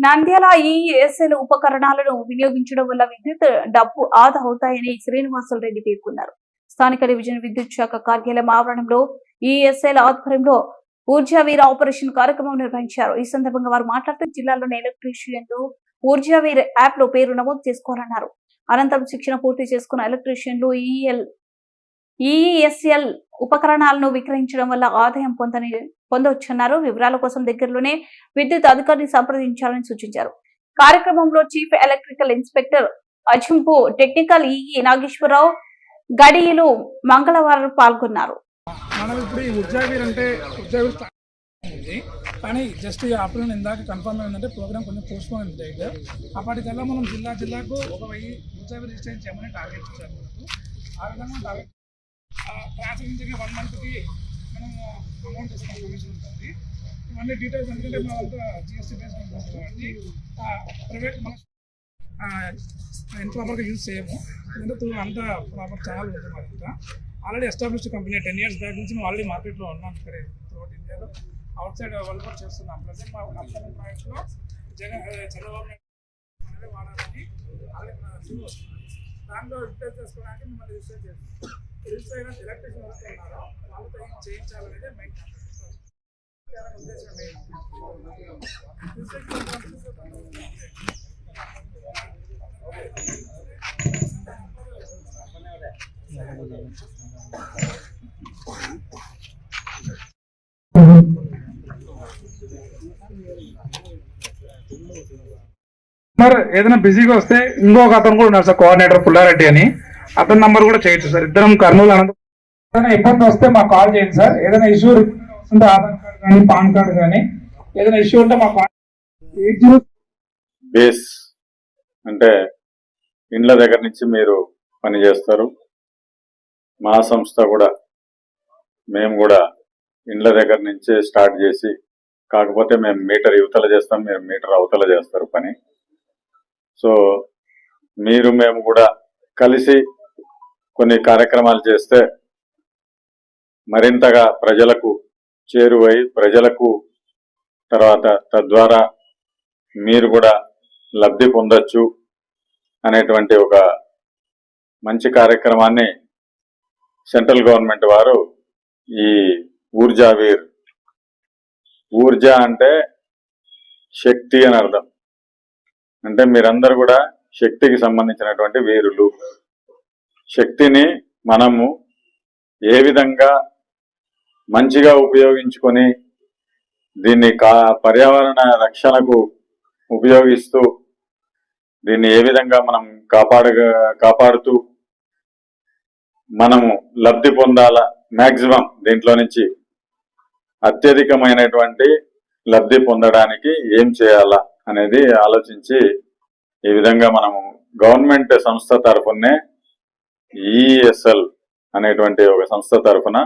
నంద్యాల ఈ ఎస్ఎల్ ఉపకరణాలను వినియోగించడం వల్ల విద్యుత్ డబ్బు ఆదా అవుతాయని శ్రీనివాసులు రెడ్డి పేర్కొన్నారు. స్థానిక డివిజన్ విద్యుత్ శాఖ కార్యాలయం ఆవరణంలో ఈఎస్ఎల్ ఆధ్వర్యంలో ఊర్జావీర్ ఆపరేషన్ కార్యక్రమం నిర్వహించారు. ఈ సందర్భంగా వారు మాట్లాడుతూ జిల్లాలోని ఎలక్ట్రీషియన్లు ఊర్జావీర్ యాప్లో పేరు నమోదు చేసుకోవాలన్నారు. అనంతరం శిక్షణ పూర్తి చేసుకున్న ఎలక్ట్రీషియన్లు ఈఎల్ ఈఎస్ఎల్ ఉపకరణాలను విక్రయించడం వల్ల ఆదాయం పొందని పొందవచ్చన్నారు వివరాల కోసం దగ్గరలోనే విద్యుత్ అధికారిని సంప్రదించాలని సూచించారు. కార్యక్రమంలో చీఫ్ ఎలక్ట్రికల్ ఇన్స్పెక్టర్ అజింపు టెక్నికల్ ఈఈ నాగేశ్వరరావు గడియలు మంగళవారం పాల్గొన్నారు. మనం ఇప్పుడు ఈ ఉద్యోగీర్ అంటే ఉద్యోగీర్ కానీ జస్ట్ ఈ ఆఫ్టర్నూన్ ఇందాక కన్ఫర్మ్ అయిందంటే ప్రోగ్రామ్ కొంచెం పోస్ట్పోన్ అయింది. డేట్ అప్పటికల్లా మనం జిల్లా జిల్లాకు ఒక వెయ్యి ఉద్యోగ రిజిస్టర్ చేయమని టార్గెట్ ఇచ్చారు. ఆ విధంగా టార్గెట్ ట్రాన్స్ఫర్ వన్ మంత్కి మనం అమౌంట్ ఇస్తాం కమిషన్ ఉంటుంది. ఇవన్నీ డీటెయిల్స్ ఎందుకంటే మనమంతా జిఎస్టీ బేస్ ఉంటుంది కాబట్టి ప్రైవేట్ మన ఇంప్రాపర్గా యూజ్ చేయము. ఎందుకంటే త్రూ అంతా ప్రాపర్ ఛానల్ ఉంటుంది మనకంతా already established company ten years back నుంచి మేము ఆల్రెడీ మార్కెట్లో ఉన్నాం ఇక్కడ త్రూఅవుట్ ఇండియాలో అవుట్ సైడ్ వాళ్ళు కూడా చేస్తున్నాం. ప్రజెంట్ మా అప్కమింగ్ ప్రాజెక్ట్లో జగన్ చంద్రబాబు నాయుడు వాడాలని ఆల్రెడీ మన దాంట్లో రిపేర్ చేసుకోవడానికి మిమ్మల్ని రిజిస్టర్ చేస్తాం రిజిస్టర్ ఎలక్ట్రిషన్ ఎవరైతే ఉన్నారో వాళ్ళతో ఏం చేయించాలనేది మెయిన్ ఉద్దేశం మెయిన్ మరి ఏదైనా బిజీగా వస్తే ఇంకొక అతను కూడా ఉన్నారు సార్ కోఆర్డినేటర్ పుల్లారెడ్డి అని. అతని నంబర్ కూడా చేయొచ్చు సార్. ఇద్దరం కర్నూలు అనంత ఏదైనా ఇబ్బంది వస్తే మాకు కాల్ చేయండి సార్. ఏదైనా ఇష్యూ ఉంటే ఆధార్ కార్డ్ కానీ పాన్ కార్డ్ కానీ ఏదైనా ఇష్యూ ఉంటే మాకు ఎయిట్ జీరో బేస్ అంటే ఇండ్ల దగ్గర నుంచి మీరు పని చేస్తారు. మా సంస్థ కూడా మేము కూడా ఇండ్ల దగ్గర నుంచే స్టార్ట్ చేసి కాకపోతే మేము మీటర్ యువతల చేస్తాం మీరు మీటర్ అవతల చేస్తారు పని. సో మీరు మేము కూడా కలిసి కొన్ని కార్యక్రమాలు చేస్తే మరింతగా ప్రజలకు చేరువై ప్రజలకు తర్వాత తద్వారా మీరు కూడా లబ్ధి పొందొచ్చు అనేటువంటి ఒక మంచి కార్యక్రమాన్ని సెంట్రల్ గవర్నమెంట్ వారు ఈ ఊర్జావీర్ ఊర్జా అంటే శక్తి అని అర్థం. అంటే మీరందరూ కూడా శక్తికి సంబంధించినటువంటి వీరులు. శక్తిని మనము ఏ విధంగా మంచిగా ఉపయోగించుకొని దీన్ని కా పర్యావరణ రక్షణకు ఉపయోగిస్తూ దీన్ని ఏ విధంగా మనం కాపాడ కాపాడుతూ మనము లబ్ధి పొందాలా మ్యాక్సిమం దీంట్లో నుంచి అత్యధికమైనటువంటి లబ్ధి పొందడానికి ఏం చేయాలా అనేది ఆలోచించి ఈ విధంగా మనము గవర్నమెంట్ సంస్థ తరఫునే ఈఎస్ఎల్ అనేటువంటి ఒక సంస్థ తరఫున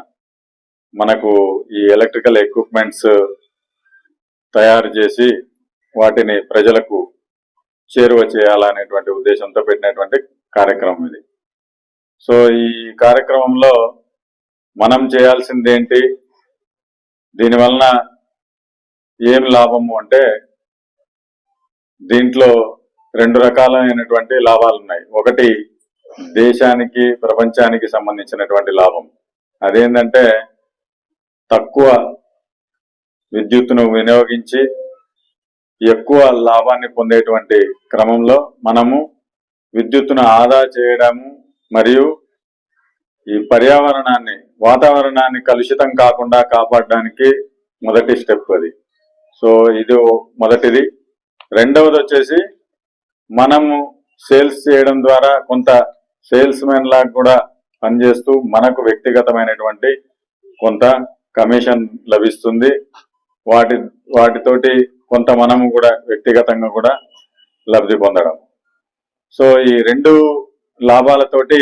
మనకు ఈ ఎలక్ట్రికల్ ఎక్విప్మెంట్స్ తయారు చేసి వాటిని ప్రజలకు చేరువ చేయాలనేటువంటి ఉద్దేశంతో పెట్టినటువంటి కార్యక్రమం ఇది. సో ఈ కార్యక్రమంలో మనం చేయాల్సింది ఏంటి దీనివలన ఏం లాభము అంటే దీంట్లో రెండు రకాలైనటువంటి లాభాలు ఉన్నాయి ఒకటి దేశానికి ప్రపంచానికి సంబంధించినటువంటి లాభం. అదేంటంటే తక్కువ విద్యుత్తును వినియోగించి ఎక్కువ లాభాన్ని పొందేటువంటి క్రమంలో మనము విద్యుత్తును ఆదా చేయడము మరియు ఈ పర్యావరణాన్ని వాతావరణాన్ని కలుషితం కాకుండా కాపాడడానికి మొదటి స్టెప్ అది. సో ఇది మొదటిది. రెండవది వచ్చేసి మనము సేల్స్ చేయడం ద్వారా కొంత సేల్స్ మెన్ లాగా కూడా పనిచేస్తూ మనకు వ్యక్తిగతమైనటువంటి కొంత కమిషన్ లభిస్తుంది. వాటి వాటితోటి కొంత మనము కూడా వ్యక్తిగతంగా కూడా లబ్ధి పొందడం. సో ఈ రెండు లాభాలతోటి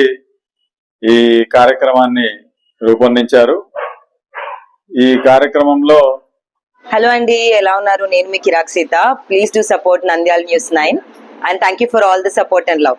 ఈ కార్యక్రమాన్ని రూపొందించారు. ఈ కార్యక్రమంలో హలో అండి ఎలా ఉన్నారు? నేను మీ కిరాక్ Seetha. Please do support Nandyal news nine and thank you for all the support and love